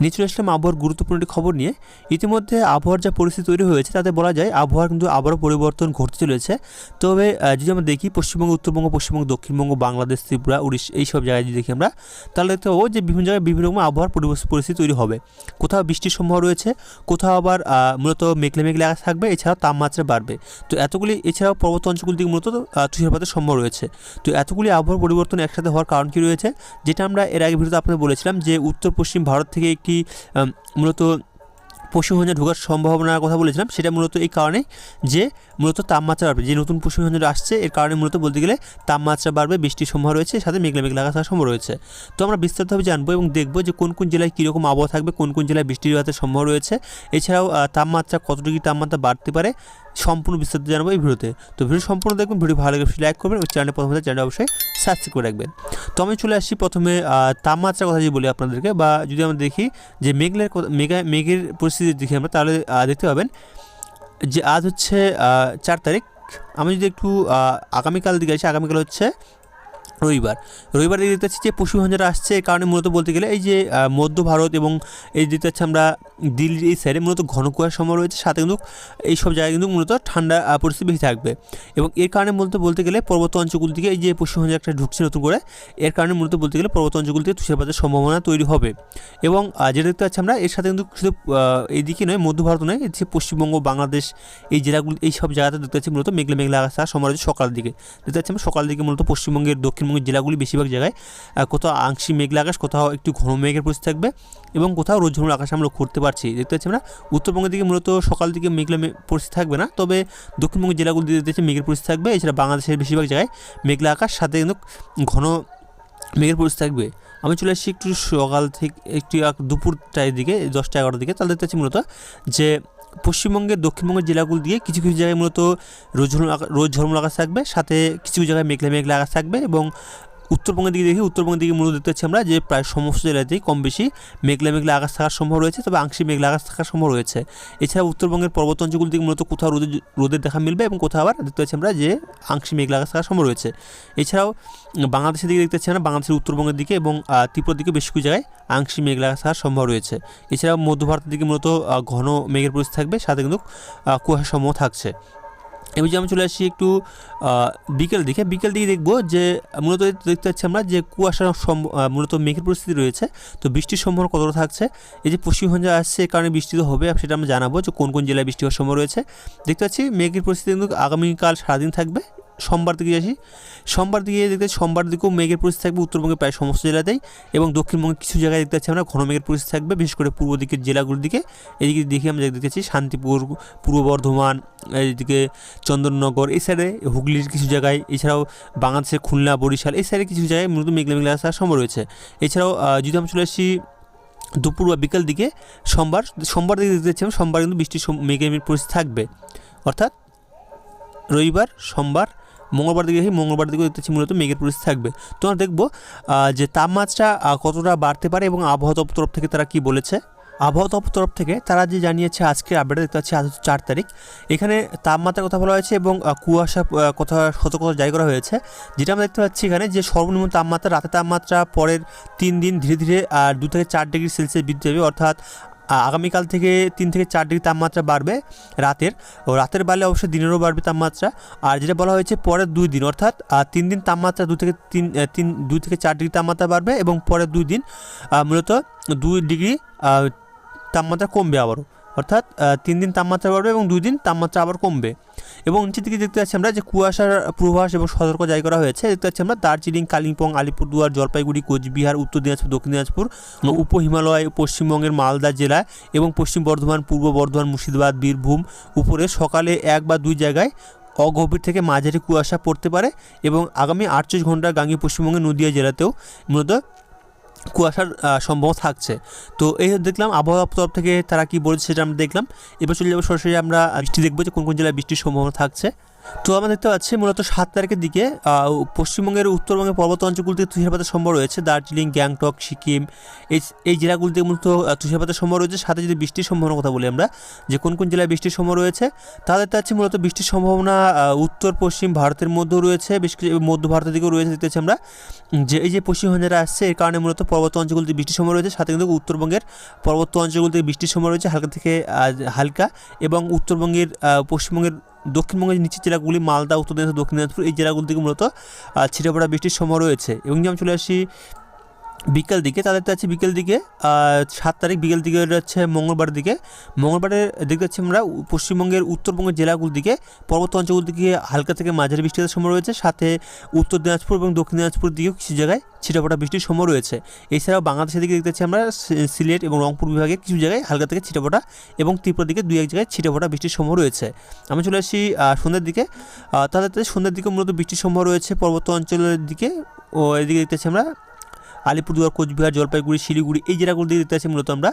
নিয়ে চলে আসলাম আবহাওয়ার গুরুত্বপূর্ণ একটি খবর নিয়ে। ইতিমধ্যে আবহাওয়ার যা পরিস্থিতি তৈরি হয়েছে, তাতে বলা যায় আবহাওয়ার কিন্তু আবারও পরিবর্তন ঘটতে চলেছে। তবে যদি আমরা দেখি পশ্চিমবঙ্গ, উত্তরবঙ্গ, পশ্চিমবঙ্গ, দক্ষিণবঙ্গ, বাংলাদেশ, ত্রিপুরা, উড়িষ্যা এইসব জায়গায় যদি দেখি আমরা, তাহলে দেখতে পাবো যে বিভিন্ন জায়গায় বিভিন্ন রকম আবহাওয়ার পরিস্থিতি তৈরি হবে। কোথাও বৃষ্টির সম্ভাবনা রয়েছে, কোথাও আবার মূলত মেঘলে মেঘলে আকাশ থাকবে, এছাড়াও তাপমাত্রা বাড়বে। তো এতগুলি, এছাড়াও পর্বত অঞ্চলগুলি দিকে মূলত তুষারপাতের সম্ভব রয়েছে। তো এতগুলি আবহাওয়ার পরিবর্তন একসাথে হওয়ার কারণ কী রয়েছে? যেটা আমরা এর আগে ভিডিওতে আপনাদের বলেছিলাম যে উত্তর পশ্চিম ভারত থেকে একটি মূলত পশ্চিমবঙ্গে ঢোকার সম্ভাবনার কথা বলেছিলাম, সেটা মূলত এই কারণে যে মূলত তাপমাত্রা বাড়বে। যে নতুন পশ্চিমবঙ্গ আসছে, এর কারণে মূলত বলতে গেলে তাপমাত্রা বাড়বে, বৃষ্টির সম্ভাবনা রয়েছে, সাথে মেঘলা মেঘলা আকাশ থাকার সম্ভাবনা রয়েছে। তো আমরা বিস্তারিতভাবে জানব এবং দেখব যে কোন কোন জেলায় কীরকম আবহাওয়া থাকবে, কোন কোন জেলায় বৃষ্টির হাতে সম্ভাবনা রয়েছে। এছাড়াও তাপমাত্রা কত ডিগ্রি তাপমাত্রা বাড়তে পারে সম্পূর্ণ বিস্তারিত জানাব এই ভিডিওতে। তো ভিডিও সম্পূর্ণ দেখবেন, ভিডিও ভালো লাগে লাইক করবেন এবং চ্যানেল প্রথমে চ্যানেল অবশ্যই সাবস্ক্রাইব করে রাখবেন। তো আমি চলে আসছি প্রথমে তাপমাত্রার কথা যদি বলি আপনাদেরকে বা যদি আমরা দেখি যে মেঘলের মেঘা, মেঘের পরিস্থিতি দেখি আমরা, তাহলে দেখতে পাবেন যে আজ হচ্ছে চার তারিখ। আমি যদি একটু আগামীকাল দিকে আসি, আগামীকাল হচ্ছে রবিবার। রবিবার দেখতে পাচ্ছি যে পশ্চিমবঙ্গেরা আসছে এই কারণে মূলত বলতে গেলে এই যে মধ্য ভারত এবং এই দেখতে পাচ্ছি আমরা দিল্লির এই সাইডে মূলত ঘন কুয়ার সময় রয়েছে, সাথে কিন্তু এই সব জায়গায় কিন্তু মূলত ঠান্ডা পরিস্থিতি বেশি থাকবে। এবং এর কারণে মূলত বলতে গেলে পর্বত অঞ্চলগুলি থেকে এই যে পশ্চিমবঙ্গে একটা ঢুকছে নতুন করে, এর কারণে মূলত বলতে গেলে পর্বত অঞ্চলগুলি থেকে তুষারপাতের সম্ভাবনা তৈরি হবে। এবং যেটা দেখতে পাচ্ছি আমরা, এর সাথে কিন্তু শুধু এইদিকে নয়, মধ্য ভারত নয় এর যে পশ্চিমবঙ্গ, বাংলাদেশ, এই জেলাগুলি, এই সব জায়গাতে দেখতে পাচ্ছি মূলত মেঘলা মেঘলা আকাশ রয়েছে সকালের দিকে। দেখতে পাচ্ছি আমরা সকালের দিকে মূলত পশ্চিমবঙ্গের দক্ষিণবঙ্গের জেলাগুলি বেশিরভাগ জায়গায় কোথাও আংশিক মেঘলা আকাশ, কোথাও একটু ঘন মেঘের পরিস্থিতি থাকবে এবং কোথাও রোজঝুমুর আকাশ আমরা করতে পারছি। দেখতে পাচ্ছি আমরা উত্তরবঙ্গের দিকে মূলত সকাল দিকে মেঘলা পরিস্থিতি থাকবে না, তবে দক্ষিণবঙ্গের জেলাগুলি দেখতে পাচ্ছি মেঘের পরিস্থিতি থাকবে। এছাড়া বাংলাদেশের বেশিরভাগ জায়গায় মেঘলা আকাশ, সাথে কিন্তু ঘন মেঘের পরিস্থিতি থাকবে। আমি চলে আসছি একটু সকাল থেকে, একটু এক- দুপুরটার দিকে, দশটা এগারোটার দিকে। তাহলে দেখতে পাচ্ছি মূলত যে পশ্চিমবঙ্গের দক্ষিণবঙ্গের জেলাগুলো দিয়ে কিছু কিছু জায়গায় মূলত রোজ ঝলমল রোজ ঝলমল আকাশ থাকবে, সাথে কিছু কিছু জায়গায় মেঘলা মেঘলা আকাশ থাকবে এবং উত্তরবঙ্গের দিকে দেখি, উত্তরবঙ্গের দিকে মূলত দেখতে পাচ্ছি আমরা যে প্রায় সমস্ত জেলাতেই কম বেশি মেঘলা মেঘলা আকাশ থাকার সম্ভব রয়েছে, তবে আংশিক মেঘলা আকাশ থাকার সম্ভব রয়েছে। এছাড়া উত্তরবঙ্গের পর্বত অঞ্চলগুলো দিকে মূলত কোথাও রোদের রোদের দেখা মিলবে এবং কোথাও আবার দেখতে পাচ্ছি আমরা যে আংশিক মেঘলা আকাশ থাকার সম্ভব রয়েছে। এছাড়াও বাংলাদেশের দিকে দেখতে পাচ্ছি আমরা, বাংলাদেশের উত্তরবঙ্গের দিকে এবং ত্রিপুরার দিকে বেশ কিছু জায়গায় আংশিক মেঘলা আকাশ থাকার সম্ভব রয়েছে। এছাড়াও মধ্য ভারতের দিকে মূলত ঘন মেঘের পরিস্থিতি থাকবে, সাথে কিন্তু কুয়াশার সম্ভব থাকছে। এবার যে আমি চলে আসি একটু বিকেল দিকে। বিকেল দিকে দেখব যে, মূলত দেখতে পাচ্ছি আমরা যে কুয়াশার মূলত মেঘের পরিস্থিতি রয়েছে। তো বৃষ্টির সম্ভাবনা কতটা থাকছে? এই যে পশ্চিমবঙ্গে আসছে, এ কারণে বৃষ্টি তো হবে সেটা আমরা জানাব যে কোন কোন জেলায় বৃষ্টি হওয়ার সম্ভব রয়েছে। দেখতে পাচ্ছি মেঘের পরিস্থিতি কিন্তু আগামীকাল সারাদিন থাকবে। সোমবার দিকে আসি সোমবার দিকে দেখতে সোমবার দিকেও মেঘের পরিস্থিতি থাকবে, উত্তরবঙ্গের প্রায় সমস্ত জেলাতেই এবং দক্ষিণবঙ্গে কিছু জায়গায় দেখতে পাচ্ছি আমরা ঘন মেঘের পরিস্থিতি থাকবে, বিশেষ করে পূর্ব দিকের জেলাগুলোর দিকে। এদিকে দেখি আমরা দেখতে পাচ্ছি শান্তিপুর, পূর্ব বর্ধমান, এদিকে চন্দননগর, এই সাইডে হুগলির কিছু জায়গায়, এছাড়াও বাংলাদেশের খুলনা, বরিশাল, এই সাইডে কিছু জায়গায় মূলত মেঘলা মেঘলা আসার সম্ভব রয়েছে। এছাড়াও যদি আমরা চলে আসি দুপুর বা বিকাল দিকে, সোমবার সোমবার দিকে দেখতে পাচ্ছি সোমবার কিন্তু বৃষ্টির মেঘের পরিস্থিতি থাকবে। অর্থাৎ রবিবার, সোমবার মঙ্গলবার দিকে দেখি মঙ্গলবার দিকে দেখতেছি মূলত মেঘের পরিস্থিতি থাকবে। তো আমরা দেখব যে তাপমাত্রা কতটা বাড়তে পারে এবং আবহাওয়া তরফ থেকে তারা কি বলেছে? আবহাওয়া দপ্তর তরফ থেকে তারা যে জানিয়েছে আজকে আপডেট দেখতে পাচ্ছি আজ চার তারিখ। এখানে তাপমাত্রার কথা বলা হয়েছে এবং কুয়াশা কথা সতর্কতা জারি করা হয়েছে। যেটা আমরা দেখতে পাচ্ছি এখানে যে সর্বনিম্ন তাপমাত্রা, রাতের তাপমাত্রা পরের তিন দিন ধীরে ধীরে দু থেকে চার ডিগ্রি সেলসিয়াস বৃদ্ধি হবে অর্থাৎ আগামীকাল থেকে তিন থেকে চার ডিগ্রি তাপমাত্রা বাড়বে রাতের। ও রাতের বাড়লে অবশ্যই দিনেরও বাড়বে তাপমাত্রা। আর যেটা বলা হয়েছে, পরের দুই দিন, অর্থাৎ তিন দিন তাপমাত্রা দু থেকে তিন তিন, দুই থেকে চার ডিগ্রি তাপমাত্রা বাড়বে এবং পরের দুই দিন মূলত দুই ডিগ্রি তাপমাত্রা কমবে আবারও। অর্থাৎ তিন দিন তাপমাত্রা বাড়বে এবং দুই দিন তাপমাত্রা আবার কমবে। এবং নিচের দিকে দেখতে পাচ্ছি আমরা যে কুয়াশার পূর্বাভাস এবং সতর্ক জারি করা হয়েছে। দেখতে পাচ্ছি আমরা দার্জিলিং, কালিম্পং, আলিপুরদুয়ার, জলপাইগুড়ি, কোচবিহার, উত্তর দিনাজপুর, দক্ষিণ দিনাজপুর উপ হিমালয়, পশ্চিমবঙ্গের মালদা জেলা এবং পশ্চিম বর্ধমান, পূর্ব বর্ধমান, মুর্শিদাবাদ, বীরভূম উপরে সকালে এক বা দুই জায়গায় অগভীর থেকে মাঝারি কুয়াশা পড়তে পারে এবং আগামী আটচল্লিশ ঘণ্টা গাঙ্গীয় পশ্চিমবঙ্গের নদীয়া জেলাতেও মূলত কুয়াশার সম্ভাবনা থাকছে। তো এই দেখলাম, আবহাওয়া তরফ থেকে তারা কি বলছে সেটা আমরা দেখলাম। এবার চলে যাব সরাসরি আমরা বৃষ্টি দেখব যে কোন কোন জেলায় বৃষ্টির সম্ভাবনা থাকছে। তো আমরা দেখতে পাচ্ছি মূলত সাত তারিখের দিকে পশ্চিমবঙ্গের উত্তরবঙ্গের পর্বত অঞ্চলগুলিতে তুষারপাতের সম্ভব রয়েছে। দার্জিলিং, গ্যাংটক, সিকিম, এই এই জেলাগুলিতে মূলত তুষারপাতের সম্ভব রয়েছে। সাথে যদি বৃষ্টির সম্ভাবনার কথা বলি আমরা, যে কোন কোন জেলায় বৃষ্টির সম্ভাবনা রয়েছে, তাহলে দেখতে পাচ্ছি মূলত বৃষ্টির সম্ভাবনা উত্তর, পশ্চিম ভারতের মধ্যেও রয়েছে। বেশ কিছু, মধ্য ভারতের দিকেও রয়েছে দেখতে পাচ্ছি আমরা। যে, এই যে পশ্চিম যারা আসছে, এর কারণে মূলত পর্বত অঞ্চলগুলিতে বৃষ্টির সময় রয়েছে। সাথে কিন্তু উত্তরবঙ্গের পর্বত অঞ্চলগুলিতে বৃষ্টির সময় রয়েছে, হালকা থেকে হালকা এবং উত্তরবঙ্গের পশ্চিমবঙ্গের দক্ষিণবঙ্গের নিচের জেলাগুলি, মালদা, উত্তর দিনাজপুর দক্ষিণ দিনাজপুর এই জেলাগুলি থেকে মূলত ছিটেপড়া ছিটে পড়া বৃষ্টির সময় রয়েছে। এবং যেমন চলে আসি বিকেল দিকে, তাদের আছে বিকেল দিকে সাত তারিখ বিকেল দিকে হচ্ছে মঙ্গলবার দিকে। মঙ্গলবারের দেখতে পাচ্ছি আমরা পশ্চিমবঙ্গের উত্তরবঙ্গের জেলাগুলির দিকে, পর্বত অঞ্চলগুলির দিকে হালকা থেকে মাঝারি বৃষ্টির সময় রয়েছে। সাথে উত্তর দিনাজপুর এবং দক্ষিণ দিনাজপুর দিকেও কিছু জায়গায় ছিটাফোটা বৃষ্টির সময় রয়েছে। এছাড়াও বাংলাদেশের দিকে দেখতে পাচ্ছি আমরা সিলেট এবং রংপুর বিভাগে কিছু জায়গায় হালকা থেকে ছিটাফোটা এবং ত্রিপুরা দিকে দুই এক জায়গায় ছিটাফোটা বৃষ্টির সময় রয়েছে। আমি চলে আসি সন্ধ্যের দিকে। তাদের সন্ধ্যের দিকে মূলত বৃষ্টির সময় রয়েছে পর্বত অঞ্চলের দিকে। ও এদিকে দেখতে পাচ্ছি আমরা আলিপুরদুয়ার, কোচবিহার, জলপাইগুড়ি, শিলিগুড়ি এই জেলাগুলো দিকে দেখতে পাচ্ছি মূলত আমরা।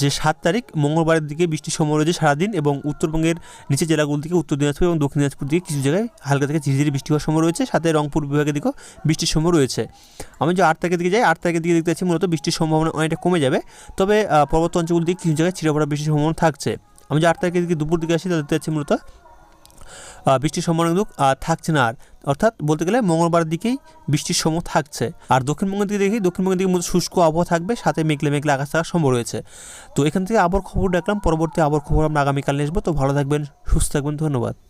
যে সাত তারিখ মঙ্গলবারের দিকে বৃষ্টির সময় রয়েছে সারাদিন এবং উত্তরবঙ্গের নিচে জেলাগুলো দিকে, উত্তর দিনাজপুর এবং দক্ষিণ দিনাজপুর দিকে কিছু জায়গায় হালকা থেকে ঝিরিঝিরি বৃষ্টি হওয়ার সময় রয়েছে। সাথে রংপুর বিভাগের দিকেও বৃষ্টির সময় রয়েছে। আমি যে আট তারিখের দিকে যাই, আট তারিখের দিকে দেখতে পাচ্ছি মূলত বৃষ্টির সম্ভাবনা অনেকটা কমে যাবে। তবে পর্বত অঞ্চলগুলো দিকে কিছু জায়গায় ছিঁড়ে পড়া বৃষ্টির সম্ভাবনা থাকছে। আমি যে আট তারিখের দিকে দুপুর দিকে আসি, তাহলে দেখতে পাচ্ছি মূলত বৃষ্টির সম্ভাবনা কিন্তু থাকছে না আর। অর্থাৎ বলতে গেলে মঙ্গলবার দিকেই বৃষ্টির সময় থাকছে। আর দক্ষিণবঙ্গের দিকে দেখি, দক্ষিণবঙ্গের দিকে মধ্যে শুষ্ক আবহাওয়া থাকবে, সাথে মেঘলে মেঘলে আকাশ থাকার সম্ভব রয়েছে। তো এখান থেকে আবার খবর দেখলাম, পরবর্তী আবার খবর আমরা আগামীকাল নিয়ে আসব। তো ভালো থাকবেন, সুস্থ থাকবেন, ধন্যবাদ।